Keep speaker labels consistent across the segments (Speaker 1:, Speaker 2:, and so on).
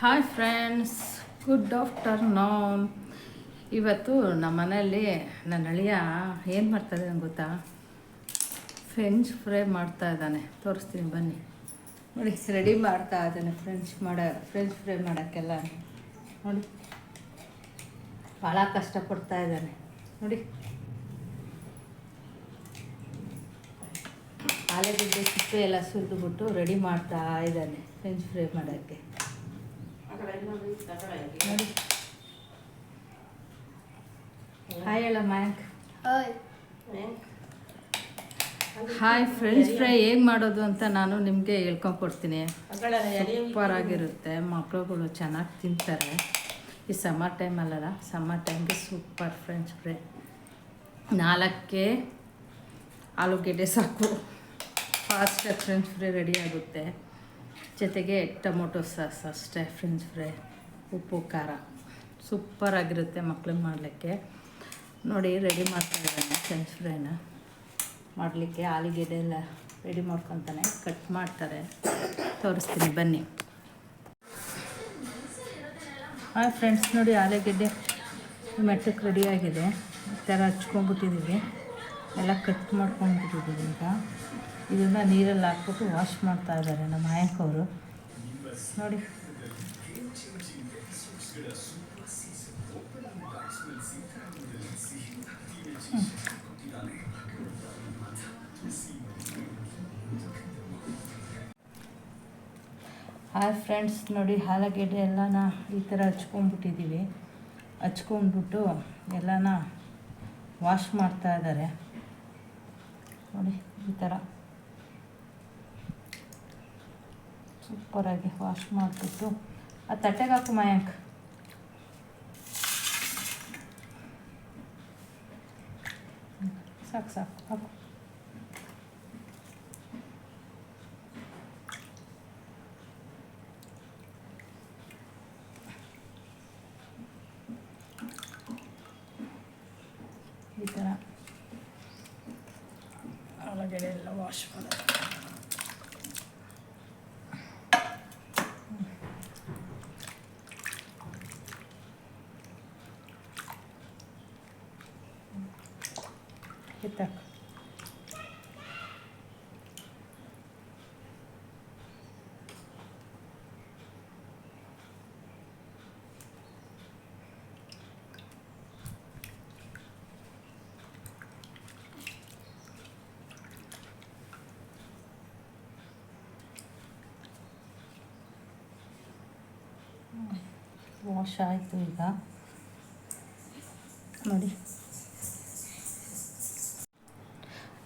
Speaker 1: Hi friends good afternoon ಇವತ್ತು ನಮ್ಮ ಮನೆಯಲ್ಲಿ ನನ್ನ ಅಳಿಯ ಏನು ಮಾಡ್ತಾಯಿದ್ದಾನೆ ಗೊತ್ತಾ? ಫ್ರೆಂಚ್ ಫ್ರೈ ಮಾಡ್ತಾ ಇದ್ದಾನೆ ತೋರಿಸ್ತೀನಿ ಬನ್ನಿ. ನೋಡಿ ರೆಡಿ ಮಾಡ್ತಾ ಇದ್ದಾನೆ ಫ್ರೆಂಚ್ ಮಾಡ ಫ್ರೆಂಚ್ ಫ್ರೈ ಮಾಡೋಕ್ಕೆಲ್ಲ. ನೋಡಿ. ಭಾಳ ಕಷ್ಟಪಡ್ತಾ ಇದ್ದಾನೆ ನೋಡಿ. ಆಲೂಗಡ್ಡೆ ಸಿಪ್ಪೆ ಎಲ್ಲ ಸುರಿದುಬಿಟ್ಟು ರೆಡಿ ಮಾಡ್ತಾ ಇದ್ದಾನೆ ಫ್ರೆಂಚ್ ಫ್ರೈ ಮಾಡೋಕ್ಕೆ. ಹಾಯ್ ಹೇಳ ಮ್ಯಾಂಕ್ ಹಾಯ್ ಫ್ರೆಂಚ್ ಫ್ರೈ ಹೇಗೆ ಮಾಡೋದು ಅಂತ ನಾನು ನಿಮಗೆ ಹೇಳ್ಕೊಂಡ್ಕೊಡ್ತೀನಿ. ಸೂಪರ್ ಆಗಿರುತ್ತೆ. ಮಕ್ಕಳುಗಳು ಚೆನ್ನಾಗಿ ತಿಂತಾರೆ. ಈ ಸಮ್ಮರ್ ಟೈಮಲ್ಲ ಸಮ್ಮರ್ ಟೈಮ್ಗೆ ಸೂಪರ್ ಫ್ರೆಂಚ್ ಫ್ರೈ ನಾಲ್ಕೇ ಆಲೂಗೆಡ್ಡೆ ಸಾಕು. ಫಾಸ್ಟಾಗಿ ಫ್ರೆಂಚ್ ಫ್ರೈ ರೆಡಿ ಆಗುತ್ತೆ. ಜೊತೆಗೆ ಟೊಮೊಟೊ ಸಾಸ್ ಅಷ್ಟೇ ಫ್ರೆಂಚ್ ಫ್ರೈ ಉಪ್ಪು, ಖಾರ. ಸೂಪರ್ ಆಗಿರುತ್ತೆ ಮಕ್ಳಿಗೆ ಮಾಡಲಿಕ್ಕೆ. ನೋಡಿ ರೆಡಿ ಮಾಡ್ತಾ ಇದ್ದಾನೆ ಫ್ರೆಂಚ್ ಫ್ರೈನ ಮಾಡಲಿಕ್ಕೆ ಆಲೂಗೆಡ್ಡೆ ಎಲ್ಲ ರೆಡಿ ಮಾಡ್ಕೊತಾನೆ ಕಟ್ ಮಾಡ್ತಾರೆ. ತೋರಿಸ್ತೀನಿ, ಬನ್ನಿ. ಹಾಂ ಫ್ರೆಂಡ್ಸ್ ನೋಡಿ ಆಲೂಗೆಡ್ಡೆ ಮೆಟ್ಟಕ್ಕೆ ರೆಡಿಯಾಗಿದೆ ಈ ಥರ ಹಚ್ಕೊಂಡ್ಬಿಟ್ಟಿದ್ದೀವಿ. ಎಲ್ಲ ಕಟ್ ಮಾಡ್ಕೊಂಡ್ಬಿಟ್ಟಿದ್ದೀವಿ ಈಗ. ಇದನ್ನು ನೀರಲ್ಲಿ ಹಾಕ್ಬಿಟ್ಟು ವಾಶ್ ಮಾಡ್ತಾ ಇದ್ದಾರೆ ನಮ್ಮ ಆಯಂಕವರು. ನೋಡಿ. ಹಾಯ್ ಫ್ರೆಂಡ್ಸ್, ನೋಡಿ ಆಲೂಗೆಡ್ಡೆ ಎಲ್ಲನ ಈ ಥರ ಹಚ್ಕೊಂಡ್ಬಿಟ್ಟಿದ್ದೀವಿ. ಹಚ್ಕೊಂಡ್ಬಿಟ್ಟು ಎಲ್ಲನ ವಾಶ್ ಮಾಡ್ತಾ ಇದ್ದಾರೆ. ನೋಡಿ ಈ ಥರ. ಸೂಪರಾಗಿ ವಾಶ್ ಮಾಡಿಬಿಟ್ಟು ಆ ತಟ್ಟೆಗೆ ಹಾಕು ಮಯಾಂಕ್ ಸಾಕು ಸಾಕು ಹಾಕು ಈ ಥರ ಒಳಗಡೆ ಎಲ್ಲ ವಾಶ್ ಮಾಡೋದು ವಾಶ್ ಆಯಿತು ಈಗ. ನೋಡಿ.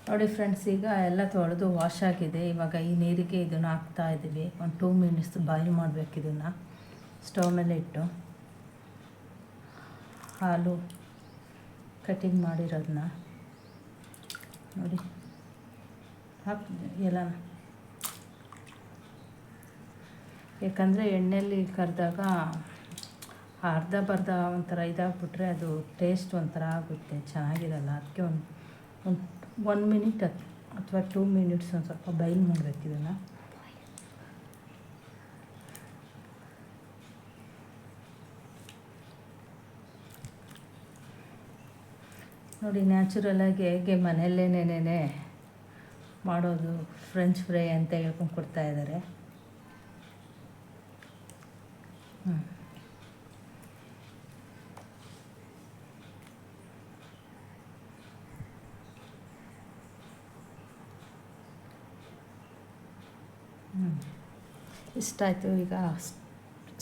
Speaker 1: ನೋಡಿ ಫ್ರೆಂಡ್ಸ್, ಈಗ ಎಲ್ಲ ತೊಳೆದು ವಾಶ್ ಆಗಿದೆ. ಇವಾಗ ಈ ನೀರಿಗೆ ಇದನ್ನು ಹಾಕ್ತಾ ಇದ್ದೀವಿ. ಒಂದು ಟೂ ಮಿನಿಟ್ಸ್ ಬಾಯ್ಲ್ ಮಾಡಬೇಕು ಇದನ್ನು. ಸ್ಟವ್ ಮೇಲೆ ಇಟ್ಟು. ಹಾಲು ಕಟಿಂಗ್ ಮಾಡಿರೋದನ್ನ ನೋಡಿ. ಹಾಕ್, ಎಲ್ಲ. ಯಾಕಂದರೆ ಎಣ್ಣೆಯಲ್ಲಿ ಕರೆದಾಗ ಅರ್ಧ ಬರ್ಧ ಒಂಥರ ಇದಾಗ್ಬಿಟ್ರೆ ಅದು ಟೇಸ್ಟ್ ಒಂಥರ ಆಗುತ್ತೆ, ಚೆನ್ನಾಗಿರಲ್ಲ. ಅದಕ್ಕೆ ಒಂದು ಒಂದು ಒನ್ ಮಿನಿಟ್ ಅಥವಾ ಟೂ ಮಿನಿಟ್ಸ್ ಒಂದು ಸ್ವಲ್ಪ ಬೈಲ್ ಮಾಡಬೇಕು ಇದನ್ನು. ನೋಡಿ ನ್ಯಾಚುರಲಾಗಿ ಹೇಗೆ ಮನೆಯಲ್ಲೇನೇನೇ ಮಾಡೋದು ಫ್ರೆಂಚ್ ಫ್ರೈ ಅಂತ ಹೇಳ್ಕೊಂಡು ಕೊಡ್ತಾ ಇದ್ದಾರೆ ಹ್ಞೂ ಹ್ಞೂ ಇಷ್ಟಾಯಿತು, ಈಗ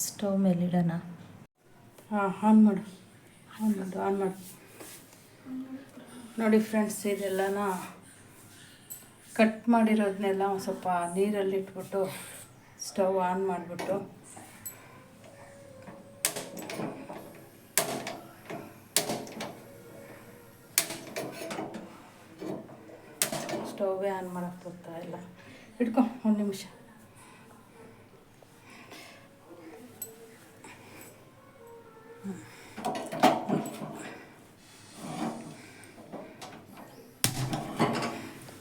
Speaker 1: ಸ್ಟವ್ ಮೇಲೆ ಇಡೋಣ. ಹಾಂ, ಆನ್ ಮಾಡು. ಆನ್ ಮಾಡು ಆನ್ ಮಾಡು. ನೋಡಿ ಫ್ರೆಂಡ್ಸ್ ಇದೆಲ್ಲನ ಕಟ್ ಮಾಡಿರೋದನ್ನೆಲ್ಲ ಒಂದು ಸ್ವಲ್ಪ ನೀರಲ್ಲಿ ಇಟ್ಬಿಟ್ಟು ಸ್ಟವ್ ಆನ್ ಮಾಡಿಬಿಟ್ಟು. ಸ್ಟವೇ ಆನ್ ಮಾಡೋಕ್ಕೆ ಬರ್ತಾ ಇಲ್ಲ. ಇಟ್ಕೊ, ಒಂದು ನಿಮಿಷ.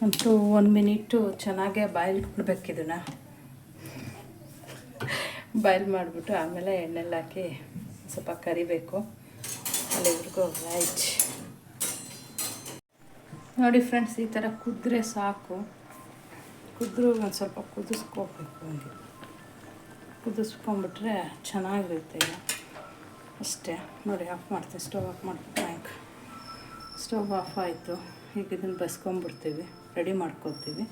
Speaker 1: ಒಂದು ಟು ಒನ್ ಮಿನಿಟು ಚೆನ್ನಾಗೆ ಬಾಯ್ಲ್ ಕೊಡ್ಬೇಕು ಇದನ್ನು ಬಾಯ್ಲ್ ಮಾಡಿಬಿಟ್ಟು ಆಮೇಲೆ ಎಣ್ಣೆಲ್ಲ ಹಾಕಿ ಸ್ವಲ್ಪ ಕರಿಬೇಕು. ಅಲ್ಲಿವರೆಗೂ ರೈಟ್ ನೋಡಿ ಫ್ರೆಂಡ್ಸ್, ಈ ಥರ ಕುದ್ರೆ ಸಾಕು. ಕುದ್ರೂ ಒಂದು ಸ್ವಲ್ಪ ಕುದಿಸ್ಕೋಬೇಕು ಹಂಗೆ. ಕುದಿಸ್ಕೊಂಬಿಟ್ರೆ ಚೆನ್ನಾಗಿರುತ್ತೆ. ಅಷ್ಟೇ. ನೋಡಿ ಆಫ್ ಮಾಡ್ತೀನಿ ಸ್ಟವ್ ಆಫ್ ಮಾಡ್ಬಿಟ್ಟು ಬ್ಯಾಂಕ್ ಸ್ಟವ್ ಆಫ್ ಆಯಿತು. ಈಗ ಇದನ್ನು ಬಸ್ಕೊಂಬಿಡ್ತೀವಿ ರೆಡಿ ಮಾಡ್ಕೊತೀವಿ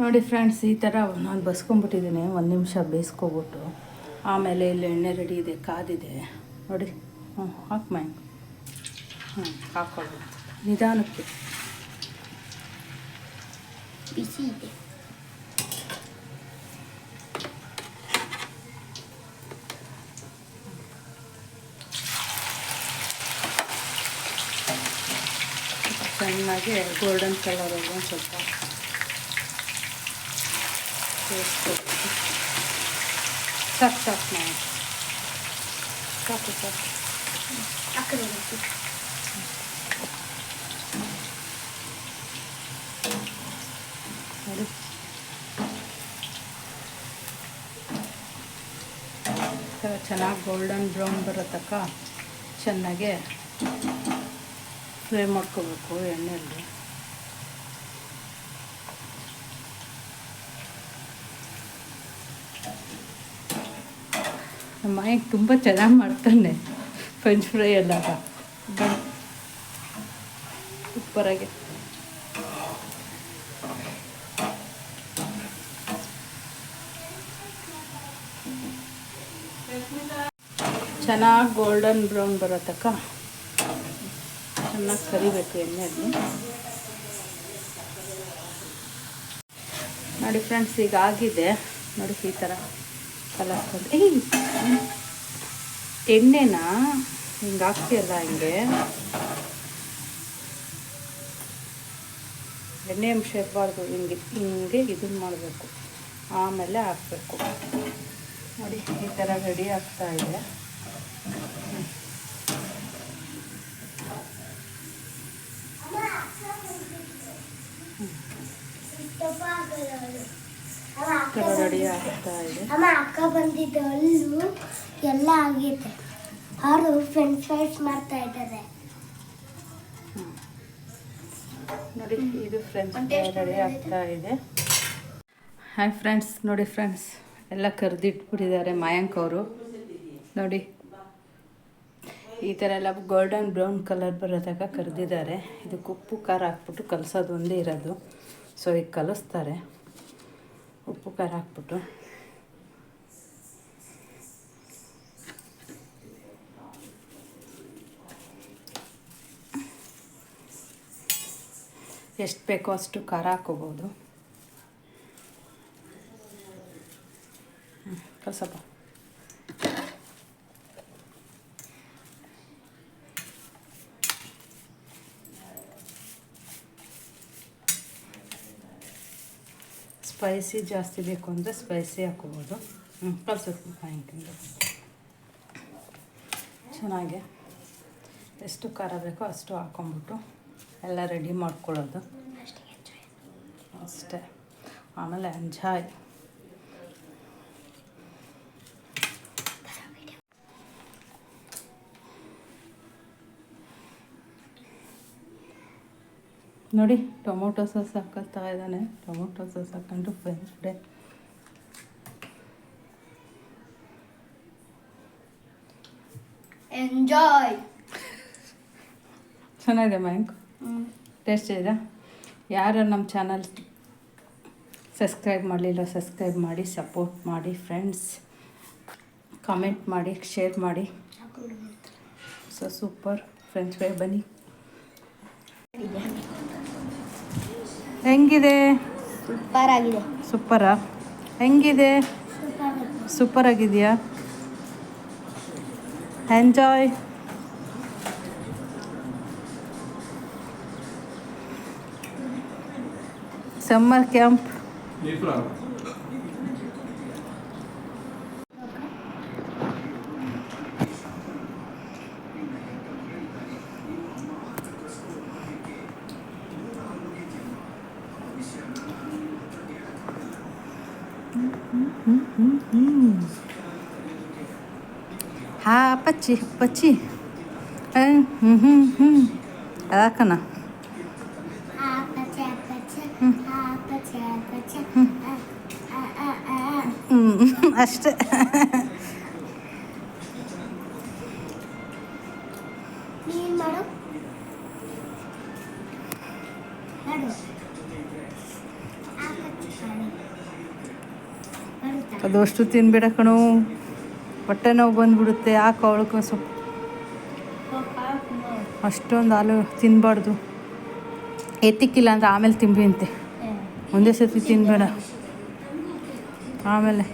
Speaker 1: ನೋಡಿ ಫ್ರೆಂಡ್ಸ್ ಈ ಥರ ನಾನು ಬಸ್ಕೊಂಬಿಟ್ಟಿದ್ದೀನಿ ಒಂದು ನಿಮಿಷ ಬೇಯಿಸ್ಕೊಬಿಟ್ಟು. ಆಮೇಲೆ ಇಲ್ಲಿ ಎಣ್ಣೆ ರೆಡಿ ಇದೆ, ಕಾದಿದೆ. ನೋಡಿ. ಹ್ಞೂ ಹಾಕಿ ಮ್ಯಾಂಗ್ ಹ್ಞೂ ಹಾಕ್ಕೊಳ್ಳಿ. ನಿಧಾನಕ್ಕೆ.
Speaker 2: ಬಿಸಿ ಇದೆ.
Speaker 1: ಚೆನ್ನಾಗಿ ಗೋಲ್ಡನ್ ಕಲರ್ ಒಂದು ಸ್ವಲ್ಪ. ಬೇಯಿಸ್ಕೊಬೇಕು ಸಾಕು ಸಾಕು ನಾವು ಸಾಕು ಸಾಕು.
Speaker 2: ಕಡೆ
Speaker 1: ನೋಡಿ. ಚೆನ್ನಾಗಿ ಗೋಲ್ಡನ್ ಬ್ರೌನ್ ಬರೋ ತನಕ ಚೆನ್ನಾಗೆ ಫ್ರೈ ಮಾಡ್ಕೋಬೇಕು, ಎಣ್ಣೆಯಲ್ಲಿ. ನಮ್ಮ ಮನೆಗೆ ತುಂಬ ಚೆನ್ನಾಗಿ ಮಾಡ್ತಾನೆ ಫ್ರೆಂಚ್ ಫ್ರೈ ಎಲ್ಲ ಸೂಪರಾಗಿ ಚೆನ್ನಾಗಿ ಗೋಲ್ಡನ್ ಬ್ರೌನ್ ಬರೋ ತನಕ ಚೆನ್ನಾಗಿ ಕರಿಬೇಕು ಎಣ್ಣೆಯಲ್ಲಿ. ನೋಡಿ ಫ್ರೆಂಡ್ಸ್ ಈಗ ಆಗಿದೆ. ನೋಡಿ ಈ ಥರ ಕಲರ್ ಏಯ್! ಎಣ್ಣೆನ? ಹಿಂಗೆ ಹಾಕ್ತಿಯಲ್ಲ ಹಿಂಗೆ? ಎಣ್ಣೆ ಅಂಶ ಇರಬಾರ್ದು. ಹಿಂಗೆ ಹಿಂಗೆ ಇದನ್ನು ಮಾಡಬೇಕು. ಆಮೇಲೆ ಹಾಕಬೇಕು. ನೋಡಿ ಈ ಥರ ರೆಡಿ ಆಗ್ತಾ ಇದೆ. ರೆಡಿ ಆಗ್ತಾ ಇದೆ
Speaker 2: ಅಮ್ಮ ಅಕ್ಕ ಬಂದಿದ್ದು ಅಲ್ಲೂ ಎಲ್ಲ ಆಗಿದೆ ಅವರು ಫ್ರೆಂಚ್ ಫ್ರೈಸ್ ಮಾಡ್ತಾ ಇದ್ದಾರೆ
Speaker 1: ನೋಡಿ ಇದು ಫ್ರೆಂಚ್ ಫ್ರೈ ರೆಡಿ ಆಗ್ತಾ ಇದೆ. ಹಾಯ್ ಫ್ರೆಂಡ್ಸ್ ನೋಡಿ ಫ್ರೆಂಡ್ಸ್ ಎಲ್ಲ ಕರೆದಿಟ್ಬಿಟ್ಟಿದ್ದಾರೆ ಮಾಯಾಂಕ್ ಅವರು. ನೋಡಿ ಈ ಥರ ಎಲ್ಲ ಗೋಲ್ಡನ್ ಬ್ರೌನ್ ಕಲರ್ ಬರೋದಾಗ ಕರೆದಿದ್ದಾರೆ. ಇದು ಉಪ್ಪು ಖಾರ ಹಾಕ್ಬಿಟ್ಟು ಕಲಸೋದು ಒಂದೇ ಇರೋದು. ಸೊ ಈಗ ಕಲಿಸ್ತಾರೆ. ಉಪ್ಪು ಖಾರ ಹಾಕ್ಬಿಟ್ಟು. ಎಷ್ಟು ಬೇಕೋ ಅಷ್ಟು ಖಾರ ಹಾಕೋಬೋದು ಕಲಸಪ್ಪ. ಸ್ಪೈಸಿ ಜಾಸ್ತಿ ಬೇಕು ಅಂದರೆ ಸ್ಪೈಸಿ ಹಾಕೋಬೋದು ಹ್ಞೂ ಕಲ್ಸಕ್ಕೆ ಹಾಕಿಂದು ಚೆನ್ನಾಗಿ. ಎಷ್ಟು ಖಾರ ಬೇಕೋ ಅಷ್ಟು ಹಾಕ್ಕೊಂಬಿಟ್ಟು ಎಲ್ಲ ರೆಡಿ ಮಾಡ್ಕೊಳ್ಳೋದು. ಅಷ್ಟೇ. ಆಮೇಲೆ ಎಂಜಾಯ್ ನೋಡಿ. ಟೊಮೊಟೊ ಸಾಸ್ ಹಾಕತ್ತಾ ಇದ್ದಾನೆ. ಟೊಮೊಟೊ ಸಾಸ್ ಹಾಕೊಂಡು ಫ್ರೆಂಚ್ ಫ್ರೈ
Speaker 2: ಎಂಜಾಯ್
Speaker 1: ಚೆನ್ನಾಗಿದೆ ಮ್ಯಾಂಕ್ ಟೇಸ್ಟ್ ಇದೆ ಯಾರು ನಮ್ಮ ಚಾನಲ್ ಸಬ್ಸ್ಕ್ರೈಬ್ ಮಾಡಲಿಲ್ಲ ಸಬ್ಸ್ಕ್ರೈಬ್ ಮಾಡಿ ಸಪೋರ್ಟ್ ಮಾಡಿ ಫ್ರೆಂಡ್ಸ್ ಕಾಮೆಂಟ್ ಮಾಡಿ ಶೇರ್ ಮಾಡಿ. ಸೊ ಸೂಪರ್ ಫ್ರೆಂಚ್ ಫ್ರೈ ಬನ್ನಿ. ಹೆಂಗಿದೆ?
Speaker 2: ಸೂಪರ್ ಆಗಿದೆ
Speaker 1: ಸೂಪರಾ? ಹೆಂಗಿದೆ? ಸೂಪರ್ ಆಗಿದೆಯಾ ಎಂಜಾಯ್ ಸಮ್ಮರ್ ಕ್ಯಾಂಪ್ ಹಾ ಪಚ್ಚಿ ಪಚ್ಚಿ. ಹ್ಞೂ ಹ್ಞೂ ಹ್ಞೂ
Speaker 2: ಆ
Speaker 1: ಹ್ಞೂ ಅಷ್ಟೇ. ಅದಷ್ಟು ತಿನ್ಬೇಡ ಕಣೋ. ಹೊಟ್ಟೆ ನೋವು ಬಂದ್ಬಿಡುತ್ತೆ ಯಾಕೆ ಅವಳಕ್ಕೆ ಸ್ವಲ್ಪ ಅಷ್ಟೊಂದು ಹಾಲು ತಿನ್ನಬಾರ್ದು ಎತ್ತಿಕ್ಕಿಲ್ಲ ಅಂದರೆ ಆಮೇಲೆ ತಿಂಬಿ ಅಂತೆ. ಒಂದೇ ಸತಿ ತಿನ್ನಬೇಡ ಆಮೇಲೆ